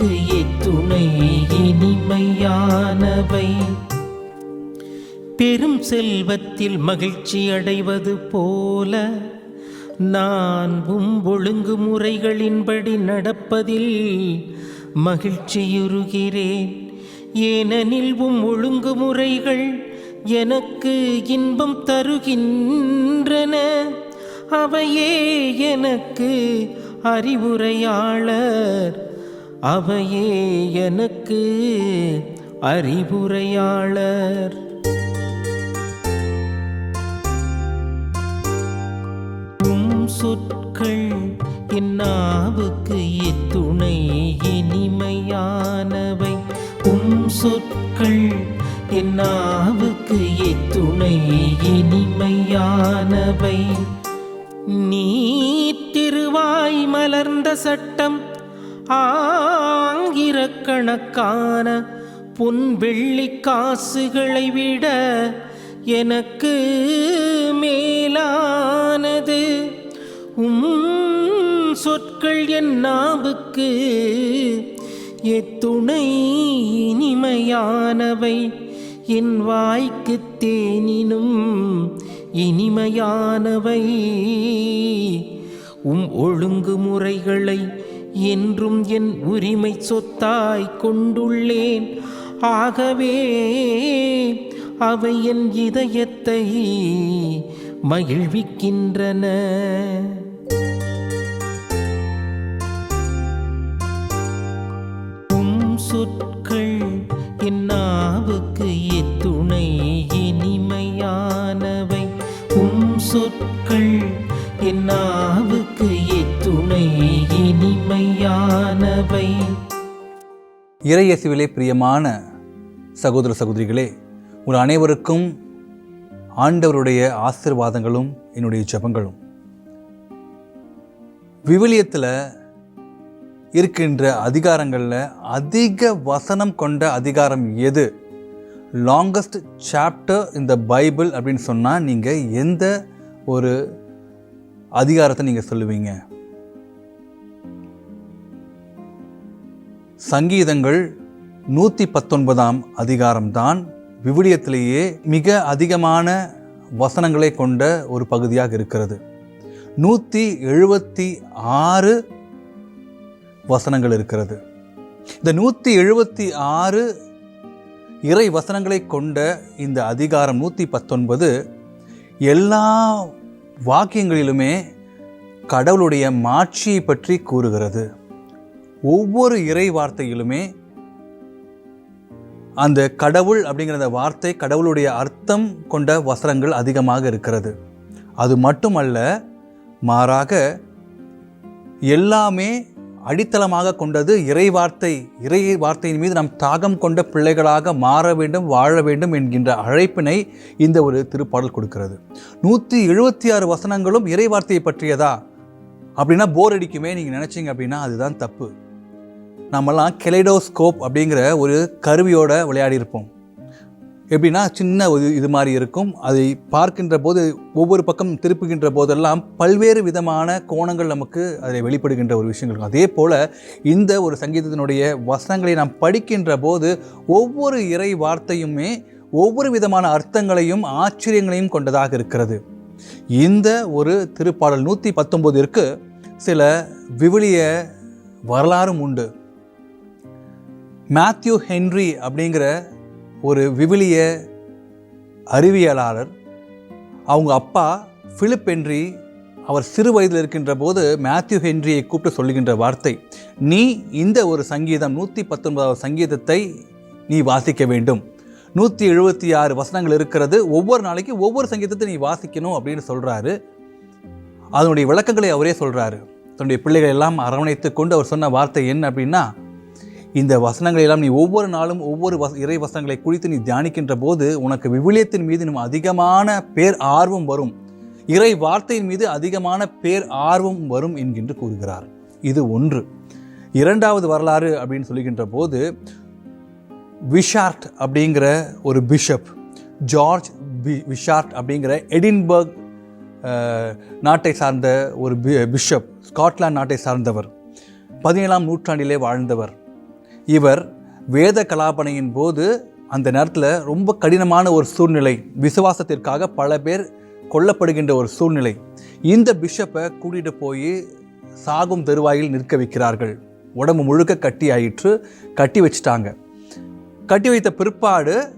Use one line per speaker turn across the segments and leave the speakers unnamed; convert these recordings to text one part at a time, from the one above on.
எனக்கு எத்துணை இனிமையானவை. பெரும் செல்வத்தில் மகிழ்ச்சி அடைவது போல நான் ஒழுங்கு ஒழுங்குமுறைகளின்படி நடப்பதில் மகிழ்ச்சியுறுகிறேன். ஏனெனில் உம் ஒழுங்குமுறைகள் எனக்கு இன்பம் தருகின்றன. அவையே எனக்கு அறிவுரையாளர் அவையே எனக்கு அறிவுரையாளர். உம் சொற்கள் என் நாவுக்கு எத்துணை இனிமையானவை. உம் சொற்கள் என் நாவுக்கு எத்துணை இனிமையானவை. நீ திருவாய் மலர்ந்த சட்டம் ஆயிரக்கணக்கான பொன் வெள்ளி காசுகளை விட எனக்கு மேலானது. உம் சொற்கள் என் நாவுக்கு எத்துணை இனிமையானவை. என் வாய்க்கு தேனினும் இனிமையானவை. உம் ஒழுங்குமுறைகளை என்றும் என் உரிமை சொத்தாய் கொண்டுள்ளேன். ஆகவே அவை என் இதயத்தை மகிழ்விக்கின்றன. உம் சொற்கள் என் நாவுக்கு எத்துணை இனிமையானவை. உம் சொற்கள் என் நாவுக்கு எத்துணை இனிமையானவை.
பிரியமான சகோதர சகோதரிகளே உங்கள் அனைவருக்கும் ஆண்டவருடைய ஆசீர்வாதங்களும் என்னுடைய ஜெபங்களும். விவிலியத்தில் இருக்கின்ற அதிகாரங்களில் அதிக வசனம் கொண்ட அதிகாரம் எது? லாங்கஸ்ட் சாப்டர் இந்த பைபிள் அப்படின்னு சொன்னால் நீங்கள் எந்த ஒரு அதிகாரத்தை நீங்கள் சொல்லுவீங்க? சங்கீதங்கள் நூற்றி பத்தொன்பதாம் அதிகாரம்தான் விவிலியத்திலேயே மிக அதிகமான வசனங்களை கொண்ட ஒரு பகுதியாக இருக்கிறது. நூற்றி எழுபத்தி ஆறு வசனங்கள் இருக்கிறது. இந்த நூற்றி எழுபத்தி ஆறு இறை வசனங்களை கொண்ட இந்த அதிகாரம் நூற்றி பத்தொன்பது எல்லா வாக்கியங்களிலுமே கடவுளுடைய மாட்சியை பற்றி கூறுகிறது. ஒவ்வொரு இறை வார்த்தையிலுமே அந்த கடவுள் அப்படிங்கிற அந்த வார்த்தை கடவுளுடைய அர்த்தம் கொண்ட வசனங்கள் அதிகமாக இருக்கிறது. அது மட்டுமல்ல மாறாக எல்லாமே அடித்தளமாக கொண்டது இறை வார்த்தை இறை வார்த்தையின் மீது நாம் தாகம் கொண்ட பிள்ளைகளாக மாற வேண்டும் வாழ வேண்டும் என்கின்ற அழைப்பினை இந்த ஒரு திருப்பாடல் கொடுக்கிறது. நூற்றி எழுபத்தி ஆறு வசனங்களும் இறை வார்த்தையை பற்றியதா? அப்படின்னா போர் அடிக்குமே நீங்கள் நினச்சிங்க அப்படின்னா அதுதான் தப்பு. நம்மலாம் கெலைடோஸ்கோப் அப்படிங்கிற ஒரு கருவியோட விளையாடி இருப்போம் எப்படின்னா சின்ன ஒரு இது மாதிரி இருக்கும். அதை பார்க்கின்ற போது ஒவ்வொரு பக்கம் திருப்புகின்ற போதெல்லாம் பல்வேறு விதமான கோணங்கள் நமக்கு அதில் வெளிப்படுகின்ற ஒரு விஷயங்கள் இருக்கும். அதே போல் இந்த ஒரு சங்கீதத்தினுடைய வசனங்களை நாம் படிக்கின்ற போது ஒவ்வொரு இறை வார்த்தையுமே ஒவ்வொரு விதமான அர்த்தங்களையும் ஆச்சரியங்களையும் கொண்டதாக இருக்கிறது. இந்த ஒரு திருப்பாடல் நூற்றி பத்தொம்போதிற்கு சில விவிலிய வரலாறும் உண்டு. மேத்யூ ஹென்ரி அப்படிங்கிற ஒரு விவிலிய அறிவியலாளர் அவங்க அப்பா ஃபிலிப் ஹென்றி அவர் சிறு வயதில் இருக்கின்ற போது மேத்யூ ஹென்ரியை கூப்பிட்டு சொல்லுகின்ற வார்த்தை நீ இந்த ஒரு சங்கீதம் நூற்றி பத்தொன்பதாவது சங்கீதத்தை நீ வாசிக்க வேண்டும். நூற்றி எழுபத்தி ஆறு வசனங்கள் இருக்கிறது ஒவ்வொரு நாளைக்கு ஒவ்வொரு சங்கீதத்தை நீ வாசிக்கணும் அப்படின்னு சொல்கிறாரு அதனுடைய விளக்கங்களை அவரே சொல்கிறாரு தன்னுடைய பிள்ளைகள் எல்லாம் அரவணைத்து கொண்டு அவர் சொன்ன வார்த்தை என்ன அப்படின்னா இந்த வசனங்களை எல்லாம் நீ ஒவ்வொரு நாளும் ஒவ்வொரு வச இறை வசனங்களை குறித்து நீ தியானிக்கின்ற போது உனக்கு விவிலியத்தின் மீது நம்ம அதிகமான பேர் ஆர்வம் வரும். இறை வார்த்தையின் மீது அதிகமான பேர் ஆர்வம் வரும் என்கின்று கூறுகிறார். இது ஒன்று. இரண்டாவது வரலாறு அப்படின்னு சொல்லுகின்ற போது விஷார்ட் அப்படிங்கிற ஒரு பிஷப் ஜார்ஜ் பி விஷார்ட் அப்படிங்கிற எடின்பர்க் நாட்டை சார்ந்த ஒரு பி பிஷப் ஸ்காட்லாந்து நாட்டை சார்ந்தவர். பதினேழாம் நூற்றாண்டிலே வாழ்ந்தவர். இவர் வேத கலாபனையின் போது அந்த நேரத்தில் ரொம்ப கடினமான ஒரு சூழ்நிலை விசுவாசத்திற்காக பல பேர் கொல்லப்படுகின்ற ஒரு சூழ்நிலை. இந்த பிஷப்பை கூட்டிகிட்டு போய் சாகும் தருவாயில் நிற்க வைக்கிறார்கள். உடம்பு முழுக்க கட்டி ஆயிற்று கட்டி வச்சிட்டாங்க. கட்டி வைத்த பிற்பாடு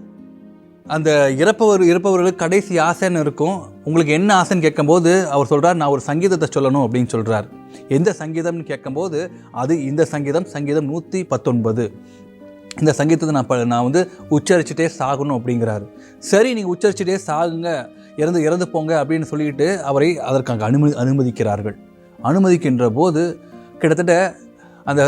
அந்த இறப்பவர் இறப்பவர்களுக்கு கடைசி ஆசைன்னு இருக்கும். உங்களுக்கு என்ன ஆசைன்னு கேட்கும்போது அவர் சொல்கிறார் நான் ஒரு சங்கீதத்தை சொல்லணும் அப்படின்னு சொல்கிறார் எந்த சங்கீதம்னு கேட்கும்போது அது இந்த சங்கீதம் சங்கீதம் நூற்றி பத்தொன்பது. இந்த சங்கீதத்தை நான் ப- நான் வந்து உச்சரிச்சுட்டே சாகணும் அப்படிங்கிறாரு. சரி நீங்கள் உச்சரிச்சுட்டே சாகுங்க இறந்து இறந்து போங்க அப்படின்னு சொல்லிட்டு அவரை அதற்காக அனுமதி அனுமதிக்கிறார்கள். அனுமதிக்கின்ற போது கிட்டத்தட்ட அந்த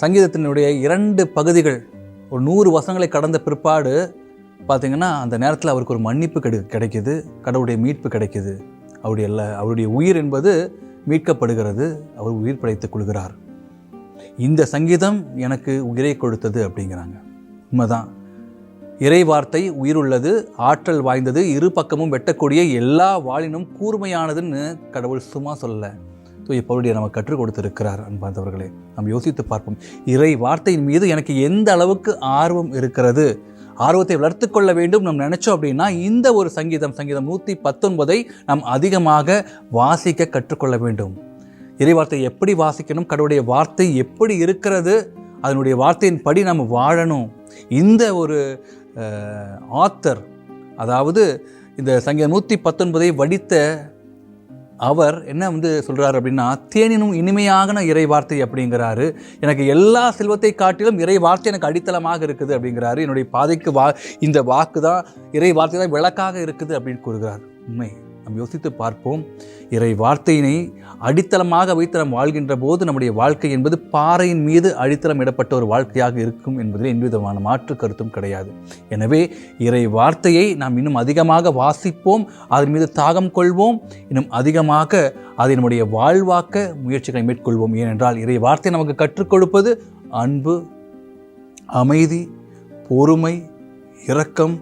சங்கீதத்தினுடைய இரண்டு பகுதிகள் ஒரு நூறு வசங்களை கடந்த பிற்பாடு பார்த்தீங்கன்னா அந்த நேரத்தில் அவருக்கு ஒரு மன்னிப்பு கிடை கிடைக்குது. கடவுளுடைய மீட்பு கிடைக்குது. அவருடைய எல்லா அவருடைய உயிர் என்பது மீட்கப்படுகிறது. அவர் உயிர் படைத்துக் கொள்கிறார். இந்த சங்கீதம் எனக்கு உயிரை கொடுத்தது அப்படிங்கிறாங்க. உண்மைதான். இறை வார்த்தை உயிருள்ளது ஆற்றல் வாய்ந்தது இரு பக்கமும் வெட்டக்கூடிய எல்லா வாளினும் கூர்மையானதுன்னு கடவுள் சும்மா சொல்லலை. தூய பவுடைய நமக்கு கற்றுக் கொடுத்திருக்கிறார் அன்பார்ந்தவர்களே. நாம் யோசித்து பார்ப்போம். இறை வார்த்தையின் மீது எனக்கு எந்த அளவுக்கு ஆர்வம் இருக்கிறது? ஆர்வத்தை வளர்த்து கொள்ள வேண்டும் நாம் நினைச்சோம் அப்படின்னா இந்த ஒரு சங்கீதம் சங்கீதம் நூற்றி பத்தொன்பதை நாம் அதிகமாக வாசிக்க கற்றுக்கொள்ள வேண்டும். இறைவார்த்தை எப்படி வாசிக்கணும் கடவுளுடைய வார்த்தை எப்படி இருக்கிறது அதனுடைய வார்த்தையின் படி நாம் வாழணும். இந்த ஒரு ஆத்தர் அதாவது இந்த சங்கீதம் நூற்றி பத்தொன்பதை வடித்த அவர் என்ன வந்து சொல்கிறார் அப்படின்னா தேனினும் இனிமையான இறை வார்த்தை அப்படிங்கிறாரு. எனக்கு எல்லா செல்வத்தை காட்டிலும் இறை வார்த்தை எனக்கு அடித்தளமாக இருக்குது அப்படிங்கிறாரு. என்னுடைய பாதைக்கு வா இந்த வாக்கு தான் இறை வார்த்தை தான் விளக்காக இருக்குது அப்படின்னு கூறுகிறார். உண்மை. நாம் யோசித்து பார்ப்போம். இறை வார்த்தையினை அடித்தளமாக வைத்து நாம் வாழ்கின்ற போது நம்முடைய வாழ்க்கை என்பது பாறையின் மீது அடித்தளம் இடப்பட்ட ஒரு வாழ்க்கையாக இருக்கும் என்பதில் எந்தவிதமான மாற்று கருத்தும் கிடையாது. எனவே இறை வார்த்தையை நாம் இன்னும் அதிகமாக வாசிப்போம் அதன் மீது தாகம் கொள்வோம் இன்னும் அதிகமாக அதை நம்முடைய வாழ்வாக்க முயற்சிகளை மேற்கொள்வோம். ஏனென்றால் இறை வார்த்தை நமக்கு கற்றுக் கொடுப்பது அன்பு அமைதி பொறுமை இரக்கம்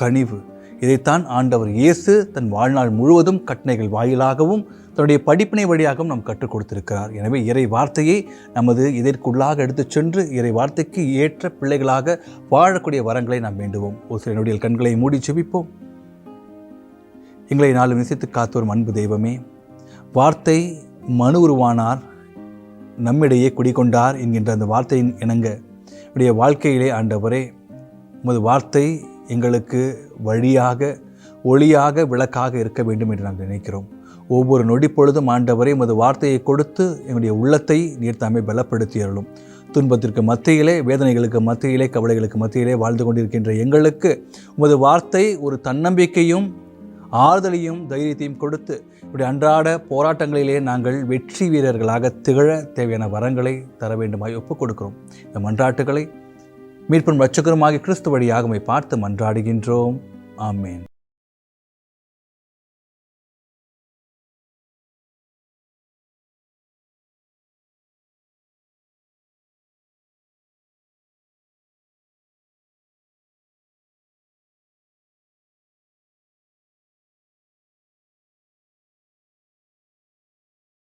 கனிவு. இதைத்தான் ஆண்டவர் இயேசு தன் வாழ்நாள் முழுவதும் கட்டணைகள் வாயிலாகவும் தன்னுடைய படிப்பினை வழியாகவும் நாம் கற்றுக் கொடுத்திருக்கிறார். எனவே இறை வார்த்தையை நமது இதற்குள்ளாக எடுத்துச் சென்று இறை வார்த்தைக்கு ஏற்ற பிள்ளைகளாக வாழக்கூடிய வரங்களை நாம் வேண்டுவோம். ஒரு சில நொடியில் கண்களை மூடி செபிப்போம் எங்களை நாளும் நிசைத்து காத்தோரும் அன்பு தெய்வமே வார்த்தை மனு உருவானார் நம்மிடையே குடிகொண்டார் என்கின்ற அந்த வார்த்தையின் இணங்க உடைய வாழ்க்கையிலே ஆண்டவரே உமது வார்த்தை எங்களுக்கு வழியாக ஒளியாக விளக்காக இருக்க வேண்டும் என்று நாங்கள் நினைக்கிறோம். ஒவ்வொரு நொடி பொழுதும் ஆண்டவரே உமது வார்த்தையை கொடுத்து எங்களுடைய உள்ளத்தை நீர் தாமே பலப்படுத்தி அருளும். துன்பத்திற்கு மத்தியிலே வேதனைகளுக்கு மத்தியிலே கவலைகளுக்கு மத்தியிலே வாழ்ந்து கொண்டிருக்கின்ற எங்களுக்கு உமது வார்த்தை ஒரு தன்னம்பிக்கையும் ஆறுதலையும் தைரியத்தையும் கொடுத்து இப்படி அன்றாட போராட்டங்களிலே நாங்கள் வெற்றி வீரர்களாக திகழ தேவையான வரங்களை தர வேண்டுமாய் ஒப்புக் கொடுக்கிறோம். இந்த மன்றாட்டுகளை மீட்பும் ரட்சகருமாகிய கிறிஸ்து வழியாக பார்த்து மன்றாடுகின்றோம். ஆமேன்.